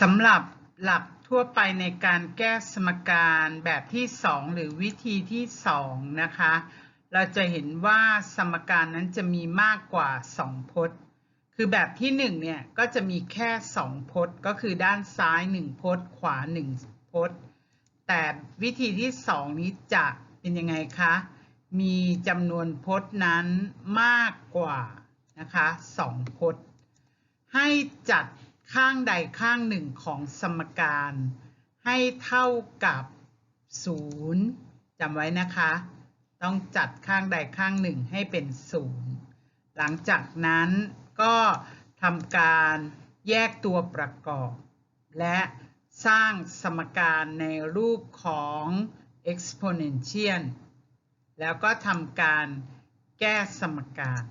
สำหรับหลักทั่วไปในการแก้สมการแบบที่ 2 หรือวิธีที่ 2 นะคะ เราจะเห็นว่าสมการนั้นจะมีมากกว่า 2 พจน์ คือแบบที่ 1 เนี่ย ก็จะมีแค่ 2 พจน์ ก็คือด้านซ้าย 1 พจน์ ขวา 1 พจน์ แต่วิธีที่ 2 นี้จะเป็นยังไงคะ มีจำนวนพจน์นั้นมากกว่านะคะ 2 พจน์ ให้จัด ข้างใดข้างหนึ่งของสมการ ให้เท่ากับ0จำไว้นะคะ ต้องจัดข้างใดข้างหนึ่งให้เป็น 0 หลังจากนั้นก็ทำการแยกตัวประกอบ และสร้างสมการในรูปของ exponential แล้วก็ทำการแก้สมการ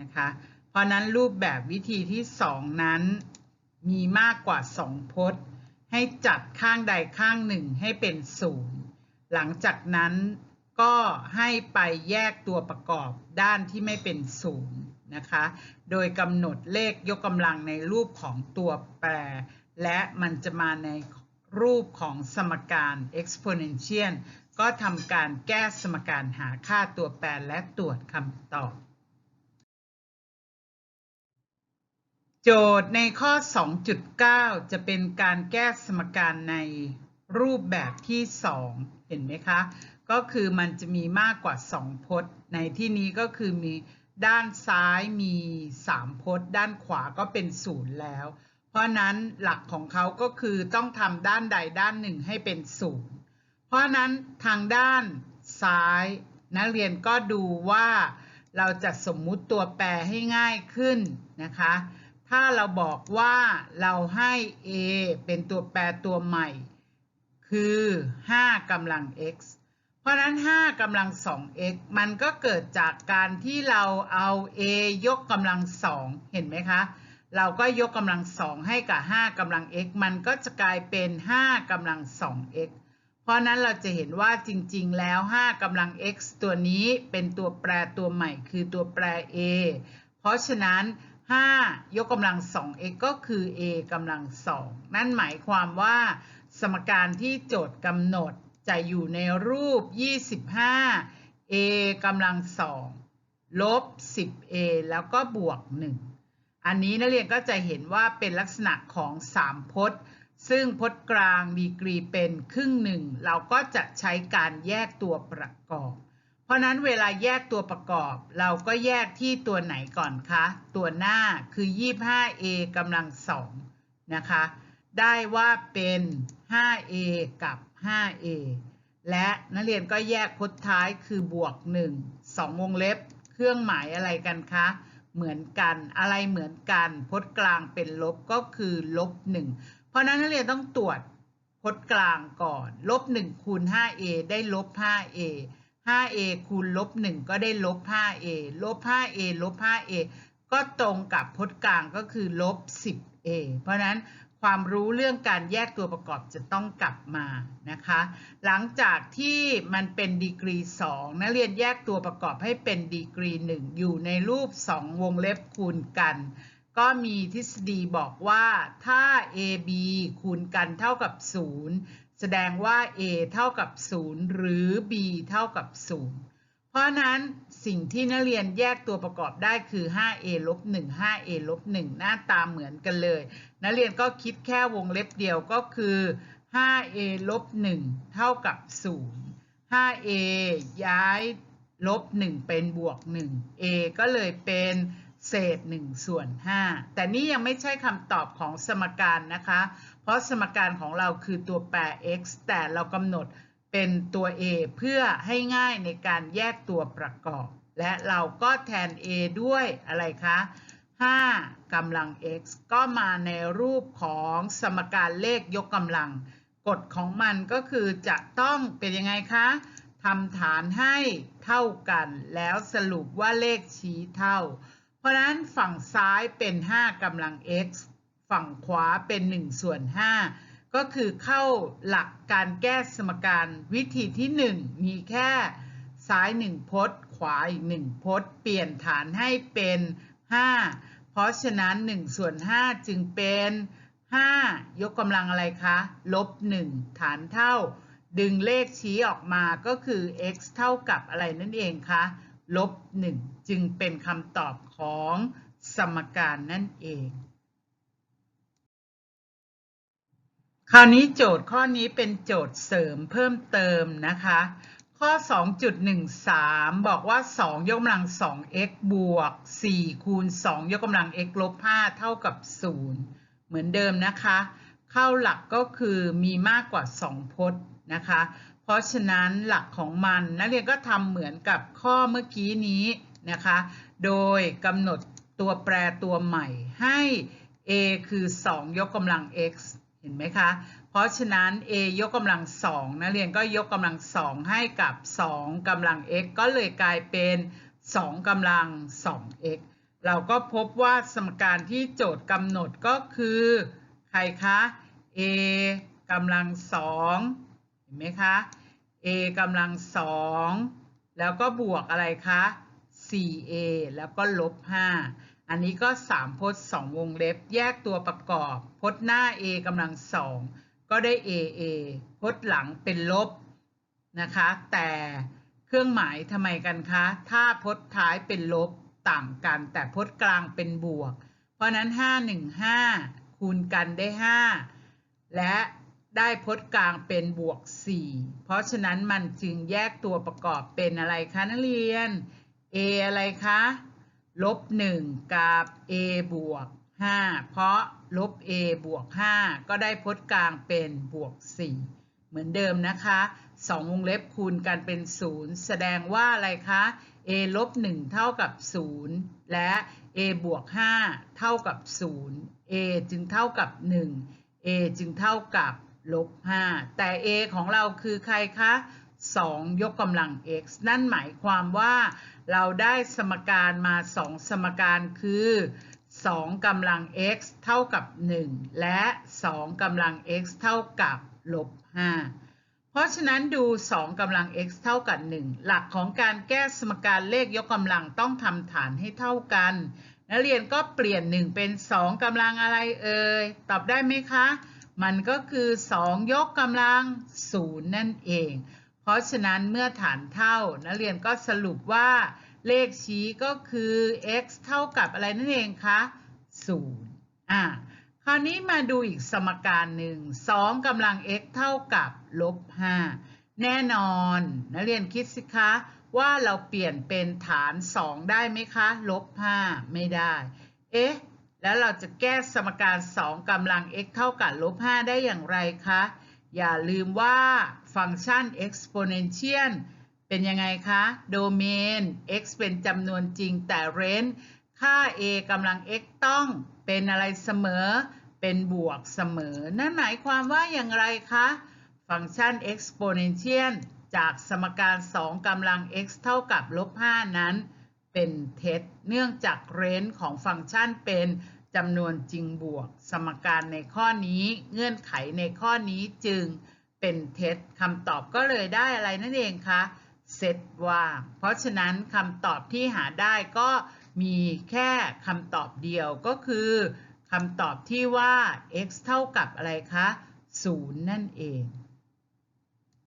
นะคะ เพราะนั้นรูปแบบวิธีที่ 2 นั้น มีมากกว่า2พจน์ ให้จัดข้างใดข้างหนึ่งให้เป็น0หลังจากนั้นก็ให้ไปแยกตัวประกอบด้านที่ไม่เป็น0นะคะ โดยกำหนดเลขยกกำลังในรูปของตัวแปร และมันจะมาในรูปของสมการ exponential ก็ทำการแก้สมการหาค่าตัวแปรและตรวจคำตอบ โจทย์ในข้อ 2.9 จะเป็นการแก้สมการในรูปแบบที่ 2 เห็นไหมคะ ก็คือมันจะมีมากกว่า 2 พจน์ ในที่นี้ก็คือมีด้านซ้ายมี 3 พจน์ ด้านขวาก็เป็น0แล้ว เพราะนั้นหลักของเขาก็คือต้องทำด้านใดด้านหนึ่งให้เป็น0เพราะนั้นทางด้านซ้ายนักเรียนก็ดูว่าเราจะสมมุติตัวแปรให้ง่ายขึ้นนะคะ ถ้าเราบอกว่าเราให้ a เป็นตัวแปรตัวใหม่ คือ 5กำลัง x เพราะนั้น 5กำลัง 2x มันก็เกิดจากการที่เราเอา a ยกกำลัง 2 เห็นไหมคะ เราก็ยกกำลัง 2 ให้กับ 5กำลัง x มันก็จะกลายเป็น 5กำลัง 2x เพราะนั้นเราจะเห็นว่าจริงๆ แล้ว 5กำลัง x ตัวนี้เป็นตัวแปรตัวใหม่ คือตัวแปร a เพราะฉะนั้น 5 ยกกำลัง 2x ก็คือ a กำลัง 2 นั่นหมายความว่า สมการที่โจทย์กำหนดจะอยู่ในรูป 25 a กำลัง 2 ลบ 10a แล้วก็บวก 1 อันนี้นักเรียนก็จะเห็นว่าเป็นลักษณะของ3พจน์ ซึ่งพจน์กลางดีกรีเป็นครึ่งหนึ่ง เราก็จะใช้การแยกตัวประกอบ ราะนั้นเวลาแยกตัวประกอบ เราก็แยกที่ตัวไหนก่อนคะ ตัวหน้าคือ 25a กำลังสองนะคะ ได้ว่าเป็น 5a กับ 5a และนักเรียนก็แยกพจน์ท้ายคือบวก 1 2 วงเล็บ เครื่องหมายอะไรกันคะ เหมือนกัน อะไรเหมือนกัน พจน์กลางเป็นลบก็คือลบ 1 เพราะนั้นนักเรียนต้องตรวจพจน์กลางก่อน ลบ 1 คูณ 5a ได้ลบ 5a 5a คูณลบ1ก็ได้ลบ 5a ลบ 5a ลบ 5a ก็ตรงกับพจน์กลางก็คือลบ 10a เพราะนั้นความรู้เรื่องการแยกตัวประกอบจะต้องกลับมานะคะ หลังจากที่มันเป็นดีกรี 2 นักเรียนแยกตัวประกอบให้เป็นดีกรี 1 อยู่ในรูป 2 วงเล็บคูณกัน ก็มีทฤษฎีบอกว่าถ้า ab คูณกันเท่ากับ 0 แสดงว่า a เท่ากับ 0 หรือ b เท่ากับ 0 เพราะนั้นสิ่งที่นักเรียนแยกตัวประกอบได้คือ 5a ลบ1 5a ลบ1หน้าตาเหมือนกันเลย นักเรียนก็คิดแค่วงเล็บเดียวก็คือ 5a ลบ1เท่ากับ 0 5a ย้ายลบ1เป็นบวก 1 a ก็เลยเป็น เศษ1ส่วน5แต่นี่ยังไม่ใช่คำตอบของสมการนะคะ เพราะสมการของเราคือตัวแปร x แต่เรากำหนดเป็นตัว a เพื่อให้ง่ายในการแยกตัวประกอบ และเราก็แทน a ด้วยอะไรคะ5กำลัง x ก็มาในรูปของสมการเลขยกกำลัง กฎของมันก็คือจะต้องเป็นยังไงคะทำฐานให้เท่ากัน แล้วสรุปว่าเลขชี้เท่า เพราะนั้นฝั่งซ้ายเป็น 5กำลัง x ฝั่งขวาเป็น 1 ส่วน 5 ก็คือเข้าหลักการแก้สมการวิธีที่ 1 มีแค่ซ้าย 1 พจน์ ขวาอีก 1 พจน์ เปลี่ยนฐานให้เป็น 5 เพราะฉะนั้น 1 ส่วน 5 จึงเป็น 5 ยกกำลังอะไรคะ ลบ 1 ฐานเท่า ดึงเลขชี้ออกมาก็คือ x เท่ากับอะไรนั่นเองคะ ลบ1จึงเป็นคำตอบของสมการนั่นเอง คราวนี้โจทย์ข้อนี้เป็นโจทย์เสริมเพิ่มเติมนะคะ ข้อ 2.13 บอกว่า 2 ยกกำลัง 2x บวก 4 คูณ 2 ยกกำลัง x ลบ 5 เท่ากับ 0 เหมือนเดิมนะคะ เข้าหลักก็คือมีมากกว่า 2 พจน์นะคะ ราะฉะนั้นหลักของมันนักเรียนก็ทำเหมือนกับข้อเมื่อกี้นี้นะคะ โดยกำหนดตัวแปรตัวใหม่ให้ a คือ 2 ยกกำลัง x เห็นไหมคะ เพราะฉะนั้น a ยกกำลังสองนักเรียนก็ยกกำลังสองให้กับ 2กำลัง x ก็เลยกลายเป็น 2กำลัง 2x เราก็พบว่าสมการที่โจทย์กำหนดก็คือ ใครคะ a กำลังสองเห็นไหมคะ a กำลังสองแล้วก็บวกอะไรคะ 4a แล้วก็ลบ 5 อันนี้ก็ 3 พจน์ 2 วงเล็บ แยกตัวประกอบ พจน์หน้า a กำลังสองก็ได้ aa พจน์หลังเป็นลบนะคะ แต่เครื่องหมายทำไมกันคะ ถ้าพจน์ท้ายเป็นลบต่างกัน แต่พจน์กลางเป็นบวก เพราะนั้น 5 1 5 คูณกันได้ 5 และ ได้พจน์กลางเป็นบวก 4 เพราะฉะนั้นมันจึงแยกตัวประกอบเป็นอะไรคะนักเรียน a อะไรคะลบ 1 กับ a บวก 5 เพราะลบ a บวก 5 ก็ได้พจน์กลางเป็นบวก 4 เหมือนเดิมนะคะ 2 วงเล็บคูณกันเป็น 0 แสดงว่าอะไรคะ a ลบ 1 เท่ากับ 0 และ a บวก 5 เท่ากับ 0 a จึงเท่ากับ 1 a จึงเท่ากับ ลบ 5 แต่ a ของเราคือใครคะ 2 ยกกำลัง x นั่นหมายความว่าเราได้สมการมา 2 สมการคือ 2กำลัง x เท่ากับ 1 และ 2กำลัง x เท่ากับลบ 5 เพราะฉะนั้นดู 2กำลัง x เท่ากับ 1 หลักของการแก้สมการเลขยกกำลังต้องทำฐานให้เท่ากัน นักเรียนก็เปลี่ยน 1 เป็น 2กำลังอะไรเอ่ย ตอบได้ไหมคะ มันก็คือ 2 ยกกำลัง0นั่นเอง เพราะฉะนั้นเมื่อฐานเท่า นักเรียนก็สรุปว่าเลขชี้ก็คือ x เท่ากับอะไรนั่นเองคะ0อะคราวนี้มาดูอีกสมการหนึ่ง2กำลัง x เท่ากับลบ5แน่นอน นักเรียนคิดสิคะว่าเราเปลี่ยนเป็นฐาน 2 ได้ไหมคะลบ5ไม่ได้ เอ๊ะ แล้วเราจะแก้สมการ 2กำลัง x เท่ากับลบ5ได้อย่างไรคะ อย่าลืมว่าฟังก์ชัน exponential เป็นยังไงคะ โดเมน x เป็นจำนวนจริงแต่ range ค่า a กำลัง x ต้องเป็นอะไรเสมอ เป็นบวกเสมอ นั่นหมายความว่าอย่างไรคะ ฟังก์ชัน exponential จากสมการ 2กำลัง x เท่ากับลบ5นั้น เป็นเท็จ เนื่องจาก range ของฟังก์ชันเป็นจำนวนจริงบวก สมการในข้อนี้เงื่อนไขในข้อนี้จึงเป็นเท็จคำตอบก็เลยได้อะไรนั่นเองคะเซตว่างเพราะฉะนั้นคำตอบที่หาได้ก็มีแค่คำตอบเดียวก็คือคำตอบที่ว่า x เท่ากับอะไรคะ 0 นั่นเอง